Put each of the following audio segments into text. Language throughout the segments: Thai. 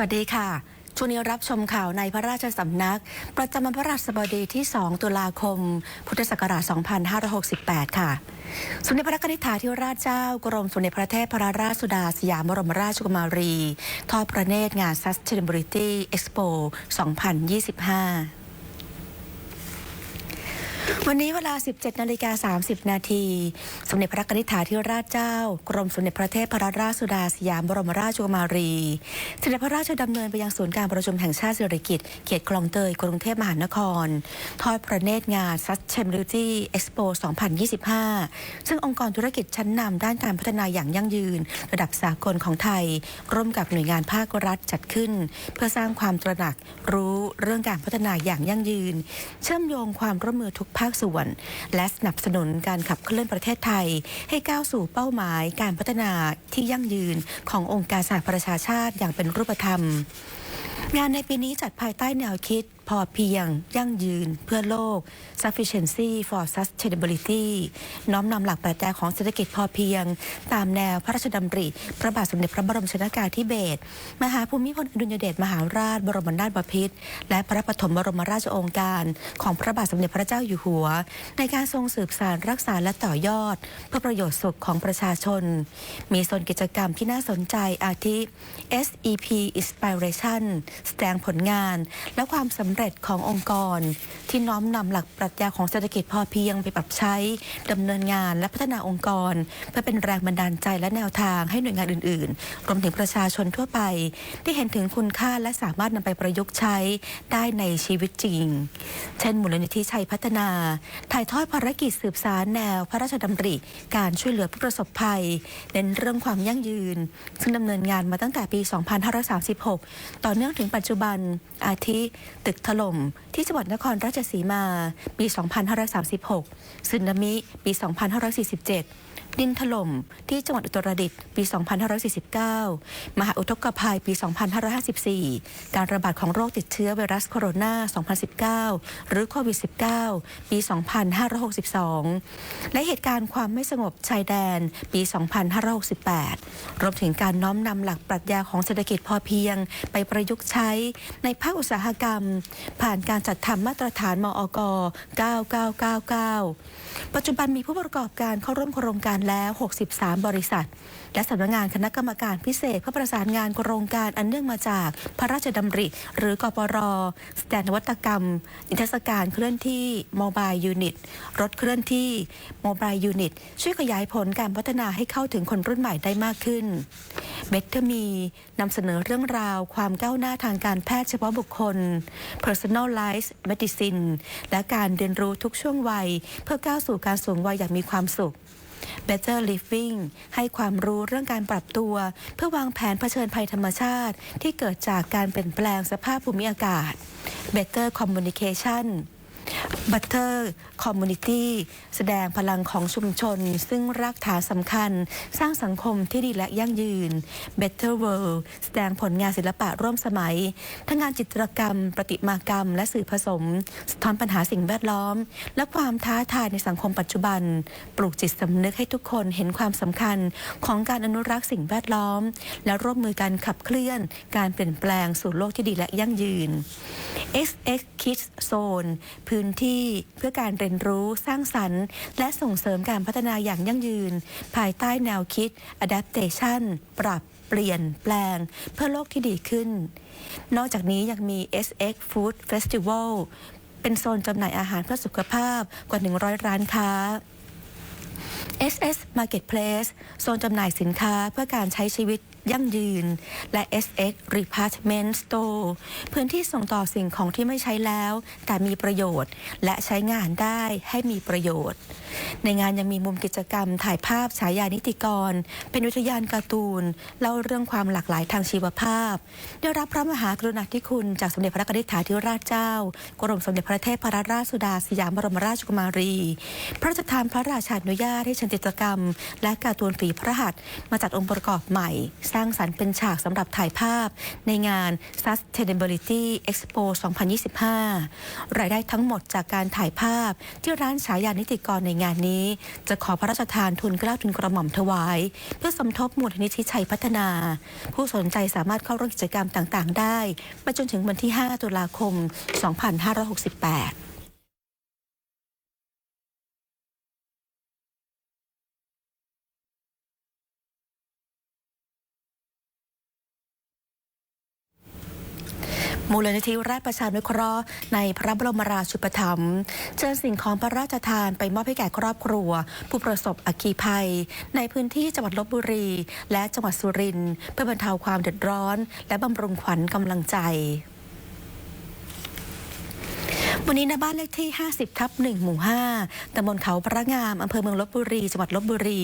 วัสดีค่ะช่วงนี้รับชมข่าวในพระราชสำนัก ประจำวันพระราชบดีที่ 2 ตุลาคม พุทธศักราช 2568 ค่ะ สมเด็จพระนิธิถาธิราชเจ้า กรมสมเด็จพระเทพรราชสุดาสยามบรมราชกุมารี ทอดพระเนตรงาน Sustainability Expo 2025 วันนี้เวลา 17 นาฬิกา 30 นาที สมเด็จพระนิธิถาธิราชเจ้า กรมสมเด็จพระเทพรราชสุดาสยามบรมราชกุมารีเสด็จพระราชดำเนินไปยังศูนย์การประชุมแห่งชาติสิริกิติ์เขตคลองเตย กรุงเทพมหานคร ทอดพระเนตรงาน Sustainability Expo 2025 ซึ่งองค์กรธุรกิจชั้นนำด้านการพัฒนาอย่างยั่งยืน ระดับสากลของไทย ร่วมกับหน่วยงานภาครัฐจัดขึ้น เพื่อสร้างความตระหนักรู้เรื่องการพัฒนาอย่างยั่งยืน เชื่อมโยงความร่วมมือทุกภาคส่วน และสนับสนุนการขับเคลื่อนประเทศไทย ให้ก้าวสู่เป้าหมายการพัฒนาที่ยั่งยืนขององค์การสหประชาชาติอย่างเป็นรูปธรรม งานในปีนี้จัดภายใต้แนวคิด พอเพียง ยั่งยืน เพื่อโลก sufficiency for sustainability น้อมนำหลักปรัชญาของเศรษฐกิจพอเพียง ตามแนวพระราชดำริ พระบาทสมเด็จพระบรมชนากาธิเบศรมหาภูมิพลอดุลยเดชมหาราช บรมนาถบพิตรและพระปฐมบรมราชโองการ ของพระบาทสมเด็จพระเจ้าอยู่หัว ในการทรงสืบสานรักษาและต่อยอด เพื่อประโยชน์สุขของประชาชน มีโซนกิจกรรมที่น่าสนใจอาทิ SEP Inspiration แสดงผลงานและความสำเร็จขององค์กร ที่น้อมนำหลักปรัชญาของเศรษฐกิจพอเพียงไปปรับใช้ดำเนินงานและพัฒนาองค์กร เพื่อเป็นแรงบันดาลใจและแนวทางให้หน่วยงานอื่น ๆ รวมถึงประชาชนทั่วไปได้เห็นถึงคุณค่าและสามารถนำไปประยุกต์ใช้ได้ในชีวิตจริง เช่น มูลนิธิชัยพัฒนา ถ่ายทอดภารกิจสืบสารแนว พระราชดำริ การช่วยเหลือผู้ประสบภัยเน้นเรื่องความยั่งยืน ซึ่งดำเนินงานมาตั้งแต่ปี 2536 ต่อเนื่องถึงปัจจุบันอาทิตึกถล่มที่จังหวัดนครราชสีมา ปี 2536สึนามิ ปี 2547 ดินถล่มที่จังหวัดอุตรดิตถ์ปี 2549 มหาอุทกภัยปี 2554 การระบาดของโรคติดเชื้อไวรัสโคโรนา 2019 หรือโควิด -19 ปี 2562 และเหตุการณ์ความไม่สงบชายแดนปี 2568 รวมถึงการน้อมนำหลักปรัชญาของเศรษฐกิจพอเพียง ไปประยุกต์ใช้ในภาคอุตสาหกรรม ผ่านการจัดทำมาตรฐานมอก 9999 ปัจจุบันมีผู้ประกอบการเข้าร่วมโครงการแล้ว 63 บริษัท และสำนักงานคณะกรรมการพิเศษเพื่อประสานงานโครงการอันเนื่องมาจากพระราชดำริ หรือกปรสแตนนวัตกรรม นิทรรศการเคลื่อนที่โมบายยูนิตรถเคลื่อนที่โมบายยูนิตช่วยขยายผลการพัฒนาให้เข้าถึงคนรุ่นใหม่ได้มากขึ้นเบทเทอร์มีนำเสนอเรื่องราวความก้าวหน้าทางการแพทย์เฉพาะบุคคล personalized medicine และการเรียนรู้ทุกช่วงวัย เพื่อก้าวสู่การสูงวัยอย่างมีความสุข Better Living ให้ความรู้เรื่องการปรับตัว เพื่อวางแผนเผชิญภัยธรรมชาติ ที่เกิดจากการเปลี่ยนแปลงสภาพภูมิอากาศ Better Communication Butter Community แสดงพลังของชุมชน ซึ่งรากฐานสำคัญ สร้างสังคมที่ดีและยั่งยืน Better World แสดงผลงานศิลปะร่วมสมัย ทั้งงานจิตรกรรม ประติมากรรม และสื่อผสม สะท้อนปัญหาสิ่งแวดล้อม และความท้าทายในสังคมปัจจุบัน ปลูกจิตสำนึกให้ทุกคนเห็นความสำคัญของการอนุรักษ์สิ่งแวดล้อม และร่วมมือกันขับเคลื่อน การเปลี่ยนแปลงสู่โลกที่ดีและยั่งยืน XX Kids Zone พื้ื้นที่เพื่อการเรียนรู้สร้างสรรค์ และส่งเสริมการพัฒนาอย่างยั่งยืน ภายใต้แนวคิด Adaptation ปรับเปลี่ยนแปลงเพื่อโลกที่ดีขึ้น นอกจากนี้ยังมี SX Food Festival เป็นโซนจำหน่ายอาหารเพื่อสุขภาพกว่า 100 ร้านค้า SS Marketplace โซนจำหน่ายสินค้าเพื่อการใช้ชีวิต ยั่งยืน และ SX Repartment Store พื้นที่ส่งต่อสิ่งของที่ไม่ใช้แล้ว แต่มีประโยชน์ และใช้งานได้ให้มีประโยชน์ ในงานยังมีมุมกิจกรรมถ่ายภาพฉายานิติกร เป็นวิทยานการ์ตูน เล่าเรื่องความหลากหลายทางชีวภาพ ได้รับพระมหากรุณาธิคุณ จากสมเด็จพระนิธิถาธิราชเจ้า กรมสมเด็จพระเทพรราชสุดาสยามบรมราชกุมารี พระราชทานพระราชานุญาตให้ชิญจิตรกรรม และการ์ตูนฝีพระหัตถ์มาจัดองค์ประกอบใหม่ร้างสร้างสรรค์เป็นฉากสำหรับถ่ายภาพ ในงาน Sustainability Expo 2025 รายได้ทั้งหมดจากการถ่ายภาพ ที่ร้านฉายานิติกรในงานนี้ จะขอพระราชทานทุนกล้าทุนกระหม่อมถวาย เพื่อสมทบมูลนิธิชัยพัฒนา ผู้สนใจสามารถเข้าร่วมกิจกรรมต่างๆ ได้ไปจนถึงวันที่ 5 ตุลาคม 2568 มูลนิธิราชประชานุเคราะห์ในพระบรมราชูปถัมภ์เชิญสิ่งของพระราชทานไปมอบให้แก่ครอบครัว ผู้ประสบอัคคีภัย ในพื้นที่จังหวัดลบบุรี และจังหวัดสุรินทร์เพื่อบรรเทาความเดือดร้อน และบำรุงขวัญกำลังใจ วันนี้ณบ้านเลขที่ 50 ทับ 1 หมู่ 5 ตำบลเขาพระงาม อำเภอเมืองลบบุรี จังหวัดลบบุรี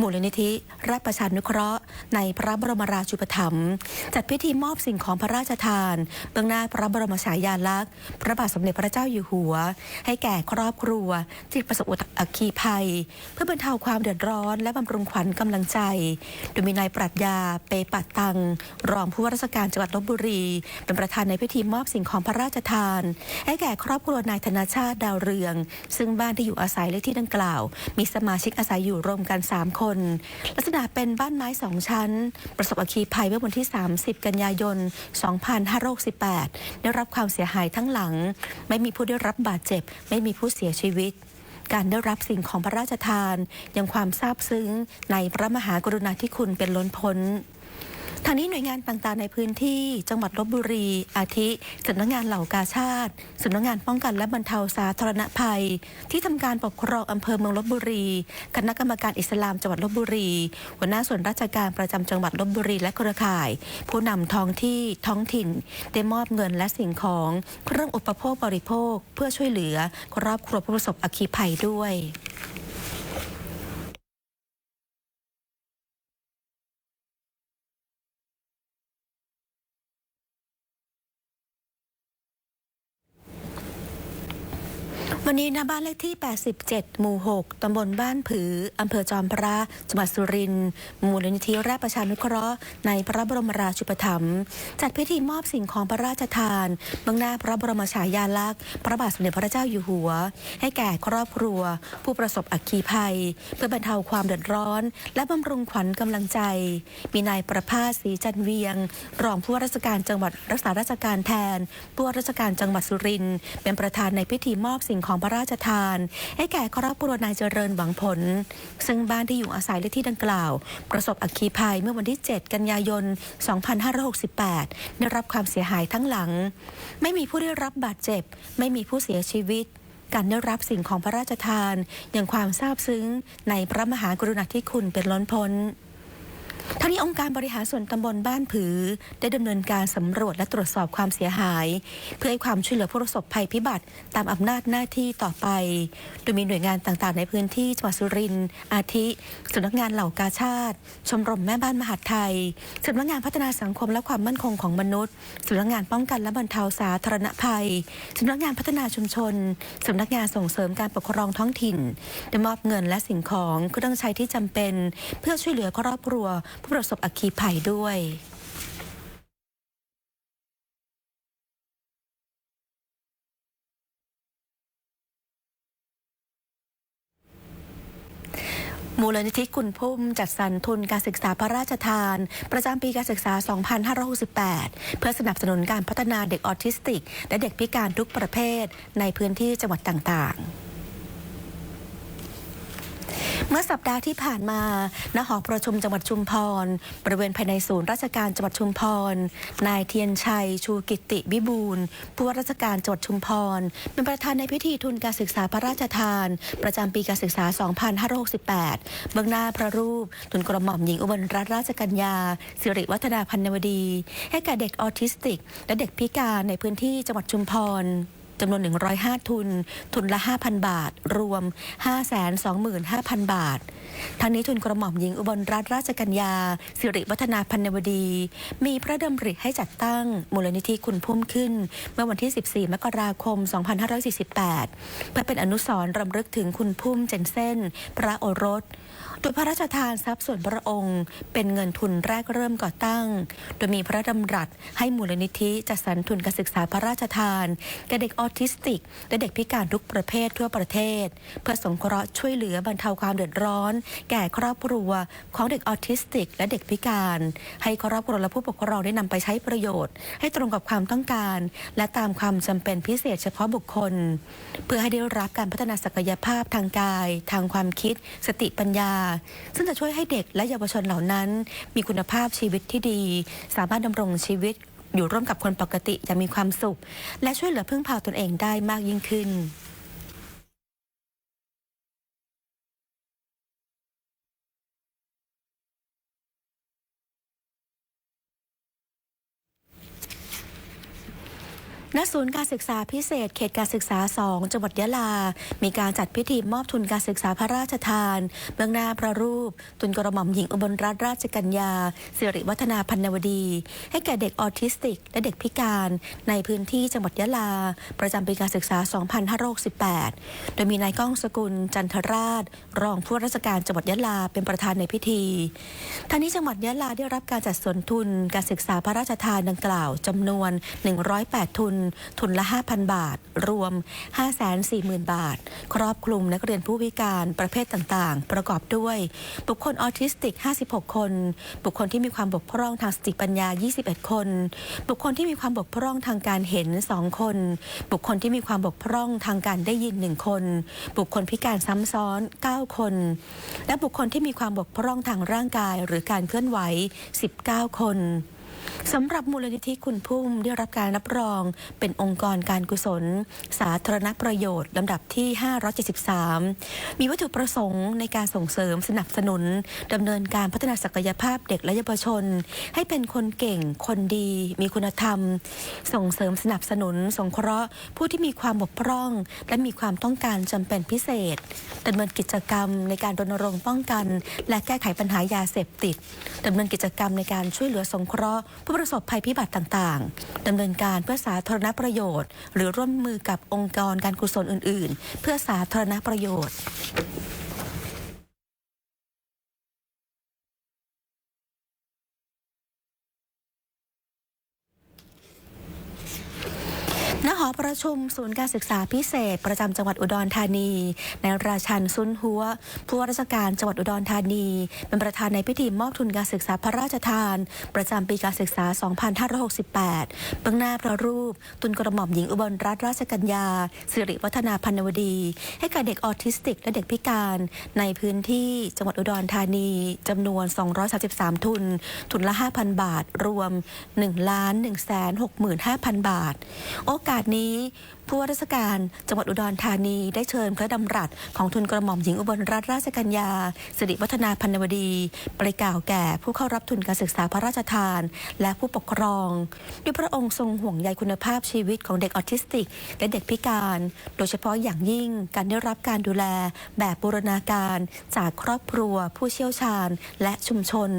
มูลนิธิราชประชานุเคราะห์ ในพระบรมราชูปถัมภ์จัดพิธีมอบสิ่งของพระราชทาน เบื้องหน้าพระบรมฉายาลักษณ์ พระบาทสมเด็จพระเจ้าอยู่หัว ให้แก่ครอบครัว ที่ประสบอุอัคคีภัย เพื่อบรรเทาความเดือดร้อน และบำรุงขวัญกำลังใจ โดยมีนายปรัชญา เปปัตตัง รองผู้ว่าราชการจังหวัดลบบุรี เป็นประธานในพิธีมอบสิ่งของพระราชทาน ให้แก่ครอบครัวนายธนาชาติดาวเรือง ซึ่งบ้านที่อยู่อาศัยเลขที่ดังกล่าว มีสมาชิกอาศัยอยู่รวมกัน 3 คน ลักษณะเป็นบ้านไม้สองชั้น ประสบอัคคีภัยเมื่อวันที่ 30 กันยายน 2568 ได้รับความเสียหายทั้งหลัง ไม่มีผู้ได้รับบาดเจ็บ ไม่มีผู้เสียชีวิตการได้รับสิ่งของพระราชทาน ยังความซาบซึ้งในพระมหากรุณาธิคุณเป็นล้นพ้น ทางนี้หน่วยงานต่างๆ ในพื้นที่จังหวัดลบบุรี อาทิสำนักงานเหล่ากาชาติสำนักงานป้องกันและบรรเทาสาธารณภัย ที่ทำการปกครองอำเภอเมืองลบบุรี คณะกรรมการอิสลามจังหวัดลบบุรี หัวหน้าส่วนราชการประจำจังหวัดลบบุรีและเครือข่าย ผู้นำท้องที่ท้องถิ่น ได้มอบเงินและสิ่งของเครื่องอุปโภคบริโภค เพื่อช่วยเหลือครอบครัวผู้ประสบอัคคีภัยด้วย วันนี้นะบ้านเลขที่ 87 หมู่ 6 ตำบลบ้านผือ อำเภอจอมพระ จังหวัดสุรินทร์มูลนิธิราชประชานุเคราะห์ ในพระบรมราชูปถัมภ์จัดพิธีมอบสิ่งของพระราชทานเบื้องหน้าพระบรมฉายาลักษณ์ พระบาทสมเด็จพระเจ้าอยู่หัว ให้แก่ครอบครัว ผู้ประสบอัคคีภัย เพื่อบรรเทาความเดือดร้อน และบำรุงขวัญกำลังใจ มีนายประภาสศรีจันเวียง รองผู้ว่าราชการจังหวัดรักษาราชการแทน ผู้ว่าราชการจังหวัดสุรินทร์เป็นประธานในพิธีมอบสิ่งของของพระราชทาน ให้แก่ครอบครัวนายเจริญหวังผล ซึ่งบ้านที่อยู่อาศัยเลขที่ดังกล่าว ประสบอัคคีภัยเมื่อวันที่ 7 กันยายน 2568 ได้รับความเสียหายทั้งหลัง ไม่มีผู้ได้รับบาดเจ็บ ไม่มีผู้เสียชีวิตการได้รับสิ่งของพระราชทานอย่างความซาบซึ้งในพระมหากรุณาธิคุณเป็นล้นพ้น ทั้งนี้องค์การบริหารส่วนตำบลบ้านผือ ได้ดำเนินการสำรวจและตรวจสอบความเสียหาย เพื่อให้ความช่วยเหลือผู้ประสบภัยพิบัติตามอำนาจหน้าที่ต่อไป โดยมีหน่วยงานต่างๆ ในพื้นที่จังหวัดสุรินทร์อาทิสำนักงานเหล่ากาชาติ ชมรมแม่บ้านมหาดไทยสำนักงานพัฒนาสังคมและความมั่นคงของมนุษย์สำนักงานป้องกันและบรรเทาสาธารณภัยสำนักงานพัฒนาชุมชนสำนักงานส่งเสริมการปกครองท้องถิ่นได้มอบเงินและสิ่งของเครื่องใช้ที่จำเป็น เพื่อช่วยเหลือครอบครัวผู้ประสบอัคคีภัยด้วยมูลนิธิกุลพุ่มจัดสรรทุนการศึกษาพระราชทาน ประจำปีการศึกษา 2568 เพื่อสนับสนุนการพัฒนาเด็กออทิสติก และเด็กพิการทุกประเภทในพื้นที่จังหวัดต่าง ๆ เมื่อสัปดาห์ที่ผ่านมาณหอประชุมจังหวัดชุมพร บริเวณภายในศูนย์ราชการจังหวัดชุมพร นายเทียนชัย ชูกิติวิบูลผู้ว่าราชการจังหวัดชุมพร เป็นประธานในพิธีทุนการศึกษาพระราชทาน ประจำปีการศึกษา 2568 เบื้องหน้าพระรูปทุนกระหม่อมหญิงอุบลรัตนราชกัญญา สิริวัฒนาพันนวดี ให้แก่เด็กออทิสติก และเด็กพิการในพื้นที่จังหวัดชุมพร จำนวน 105 ทุน ทุนละ 5,000 บาท รวม 525,000 บาท ทั้งนี้ทุนกระหม่อมหญิงอุบลรัตนราชกัญญา สิริวัฒนาพันนวดี มีพระดำริให้จัดตั้งมูลนิธิคุณพุ่มขึ้น เมื่อวันที่ 14 มกราคม 2548 เพื่อเป็นอนุสรณ์รำลึกถึงคุณพุ่มเจนเซนพระโอรส โดยพระราชทานทรัพย์ส่วนพระองค์ เป็นเงินทุนแรกเริ่มก่อตั้ง โดยมีพระดำรัสให้มูลนิธิจัดสรรทุนการศึกษาพระราชทานแก่เด็กออทิสติก และเด็กพิการทุกประเภททั่วประเทศ เพื่อสงเคราะห์ช่วยเหลือบรรเทาความเดือดร้อน แก่ครอบครัวของเด็กออทิสติก และเด็กพิการ ให้ครอบครัวและผู้ปกครองได้นำไปใช้ประโยชน์ ให้ตรงกับความต้องการ และตามความจำเป็นพิเศษเฉพาะบุคคล เพื่อให้ได้รับการพัฒนาศักยภาพทางกาย ทางความคิด สติปัญญาซึ่งจะช่วยให้เด็กและเยาวชนเหล่านั้น มีคุณภาพชีวิตที่ดี สามารถดำรงชีวิตอยู่ร่วมกับคนปกติอย่างมีความสุข และช่วยเหลือพึ่งพาตนเองได้มากยิ่งขึ้น ณศูนย์การศึกษาพิเศษ เขตการศึกษา 2 จังหวัดยะลา มีการจัดพิธีมอบทุนการศึกษาพระราชทาน เบื้องหน้าพระรูป ทุนกระหม่อมหญิงอุบลรัตนราชกัญญาสิริวัฒนาพันนวดี ให้แก่เด็กออทิสติก และเด็กพิการ ในพื้นที่จังหวัดยะลา ประจำปีการศึกษา 2568 โดยมีนายก้องสกุล จันทราช รองผู้ราชการจังหวัดยะลาเป็นประธานในพิธีทางนี้จังหวัดยะลาได้รับการจัดสนทุนการศึกษาพระราชทานดังกล่าวจำนวน 108 ทุนทุนละ 5,000 บาท รวม 540,000 บาท ครอบคลุมนักเรียนผู้พิการประเภทต่างๆ ประกอบด้วย บุคคลออทิสติก 56 คน บุคคลที่มีความบกพร่องทางสติปัญญา 21 คน บุคคลที่มีความบกพร่องทางการเห็น 2 คน บุคคลที่มีความบกพร่องทางการได้ยิน 1 คน บุคคลพิการซ้ำซ้อน 9 คน และบุคคลที่มีความบกพร่องทางร่างกายหรือการเคลื่อนไหว 19 คน สำหรับมูลนิธิคุณพุ่มได้รับการรับรอง เป็นองค์กรการกุศล สาธารณประโยชน์ลำดับที่ 573 มีวัตถุประสงค์ในการส่งเสริมสนับสนุนดำเนินการพัฒนาศักยภาพเด็กและเยาวชน ให้เป็นคนเก่งคนดี มีคุณธรรม ส่งเสริมสนับสนุน สงเคราะห์ผู้ที่มีความบกพร่อง และมีความต้องการจำเป็นพิเศษดำเนินกิจกรรมในการรณรงค์ป้องกัน และแก้ไขปัญหายาเสพติดดำเนินกิจกรรมในการช่วยเหลือสงเคราะห์ผู้ประสบภัยพิบัติต่างๆดำเนินการเพื่อสาธารณประโยชน์ หรือร่วมมือกับองค์กรการกุศลอื่น ๆ เพื่อสาธารณประโยชน์ ณหอ ประชุมศูนย์การศึกษาพิเศษ ประจำจังหวัดอุดรธานีในายราชันซุนหัว ผู้ว่าราชการจังหวัดอุดรธานี เป็นประธานในพิธีมอบทุนการศึกษาพระราชทาน ประจำปีการศึกษา 2568 เบื้องหน้าพระรูปทุนกระหม่อมหญิงอุบลรัตนราชกัญญาสิริวัฒนาพันนวดี ให้กับเด็กออทิสติกและเด็กพิการ ในพื้นที่จังหวัดอุดรธานีจำนวน 233 ทุน ทุนละ 5,000 บาท รวม1 1 6 5 0 0 0 บาท โอกาสนี้你。 ผู้ว่าราชการจังหวัดอุดรธานีได้เชิญพระดำรัสของทุนกระหม่อมหญิงอุบลรัตนราชกัญญาสิริวัฒนาพันนวดี ไปกล่าวแก่ผู้เข้ารับทุนการศึกษาพระราชทาน และผู้ปกครองด้วยพระองค์ทรงห่วงใยคุณภาพชีวิตของเด็กออทิสติก และเด็กพิการ โดยเฉพาะอย่างยิ่งการได้รับการดูแลแบบบูรณาการจากครอบครัว ผู้เชี่ยวชาญ และชุมชน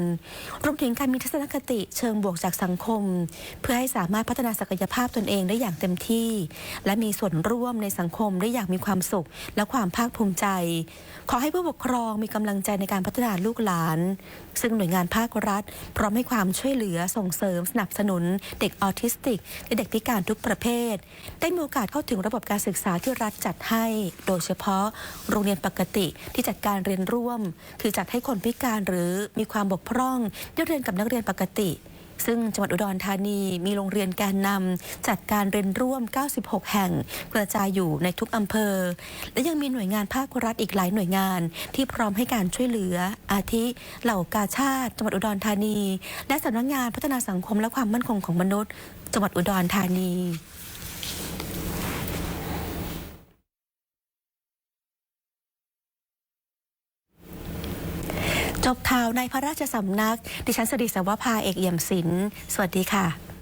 รวมถึงการมีทัศนคติเชิงบวกจากสังคม เพื่อให้สามารถพัฒนาศักยภาพตนเองได้อย่างเต็มที่ และมีีส่วนร่วมในสังคมได้อย่างมีความสุข และความภาคภูมิใจ ขอให้ผู้ปกครองมีกำลังใจในการพัฒนาลูกหลาน ซึ่งหน่วยงานภาครัฐ พร้อมให้ความช่วยเหลือส่งเสริมสนับสนุน เด็กออทิสติก และเด็กพิการทุกประเภท ได้มีโอกาสเข้าถึงระบบการศึกษาที่รัฐจัดให้ โดยเฉพาะโรงเรียนปกติที่จัดการเรียนร่วม คือจัดให้คนพิการหรือมีความบกพร่องได้เรียนกับนักเรียนปกติ ซึ่งจังหวัดอุดรธานีมีโรงเรียนแกนนำจัดการเรียนร่วม 96 แห่ง กระจายอยู่ในทุกอำเภอ และยังมีหน่วยงานภาครัฐอีกหลายหน่วยงาน ที่พร้อมให้การช่วยเหลือ อาทิเหล่ากาชาติจังหวัดอุดรธานี และสำนักงานพัฒนาสังคมและความมั่นคงของมนุษย์ จังหวัดอุดรธานี จบข่าวในพระราชสำนัก ดิฉันสดิสวภาเอกเอี่ยมศิลป์สวัสดีค่ะ